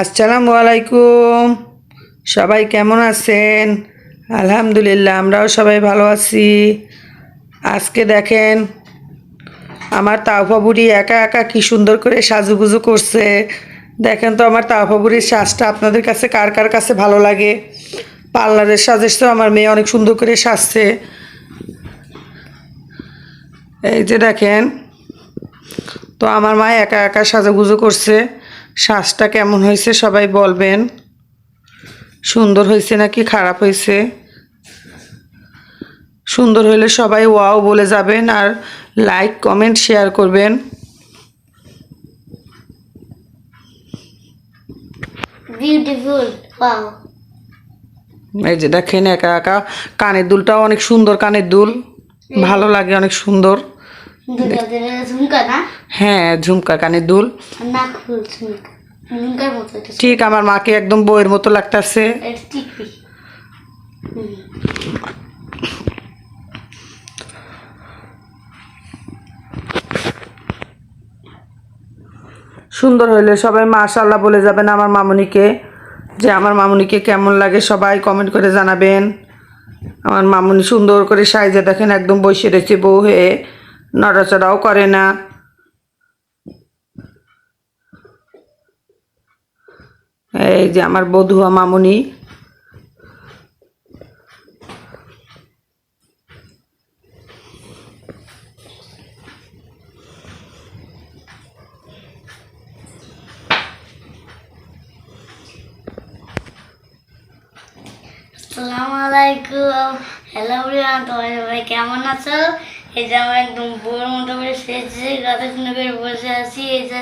আসসালামু আলাইকুম। সবাই কেমন আছেন? আলহামদুলিল্লাহ, আমরাও সবাই ভালো আছি। আজকে দেখেন, আমার তাওফা বুড়ি একা একা কি সুন্দর করে সাজুগুজু করছে। দেখেন তো আমার তাওফা বুড়ির সাজটা আপনাদের কাছে কার কার কাছে ভালো লাগে? পার্লারের সাজেস তো আমার মেয়ে অনেক সুন্দর করে সাজছে। এই যে দেখেন, তো আমার মা একা একা সাজাগুজু করছে। শ্বাসটা কেমন হয়েছে সবাই বলবেন? সুন্দর হয়েছে নাকি খারাপ হয়েছে? সুন্দর হলে সবাই ওয়াও বলে যাবেন আর লাইক কমেন্ট শেয়ার করবেন. এই যে দেখেন একা একা কানের দুলটাও অনেক সুন্দর কানের দুল। ভালো লাগে অনেক সুন্দর। হ্যাঁ ঝুমকা কানের দুল। ঠিক আমার মাকে একদম বইয়ের মতো লাগতেছে। সুন্দর হইলে সবাই মাশাল্লাহ বলে যাবেন আমার মামুনিকে যে আমার মামুনিকে কেমন লাগে সবাই কমেন্ট করে জানাবেন। আমার মামুনি সুন্দর করে সাইজে দেখেন একদম বসে রয়েছে বউ হয়ে। নড়াচড়াও করে না। এই যে আমার বধুয়া মামুনি। আসসালামু আলাইকুম। হ্যালো তোমার সবাই কেমন আছো? এই যে আমরা একদম বোর মতো করে সেজে গাতে সুন্দর করে বসে আছি। এই যে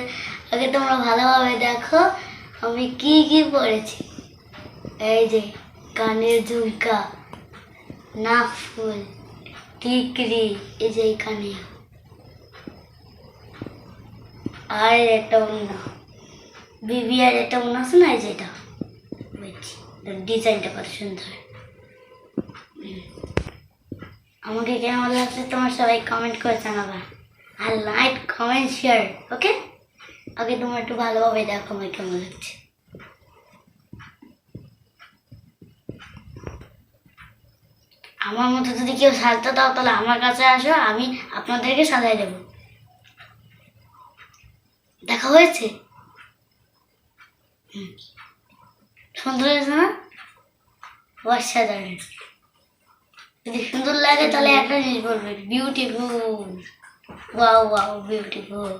আগে তোমরা ভালোভাবে দেখো, আমি কি কি পরেছি। এই যে কানের ঝুমকা, নাক ফুল, টিকরি, এই যে এখানে আর একটা অন্য বিবি আর একটা অন্য আছে না, এই যেটা ডিজাইনটা কত সুন্দর। আমাকে কেমন লাগছে তোমার সবাই কমেন্ট করে জানাবা। আর লাইক কমেন্ট শেয়ার ওকে আগে তোমার একটু ভালোভাবে দেখো আমার কেমন লাগছে। আমার মতো যদি কেউ সাজতে দাও, তাহলে আমার কাছে আসো, আমি আপনাদেরকে সাজাই দেবো। দেখা হয়েছে। সুন্দর হয়েছে না? অসাধারণ যদি সুন্দর লাগে তাহলে একটা জিনিস বলবে বিউটিফুল ওয়াও ওয়াও বিউটিফুল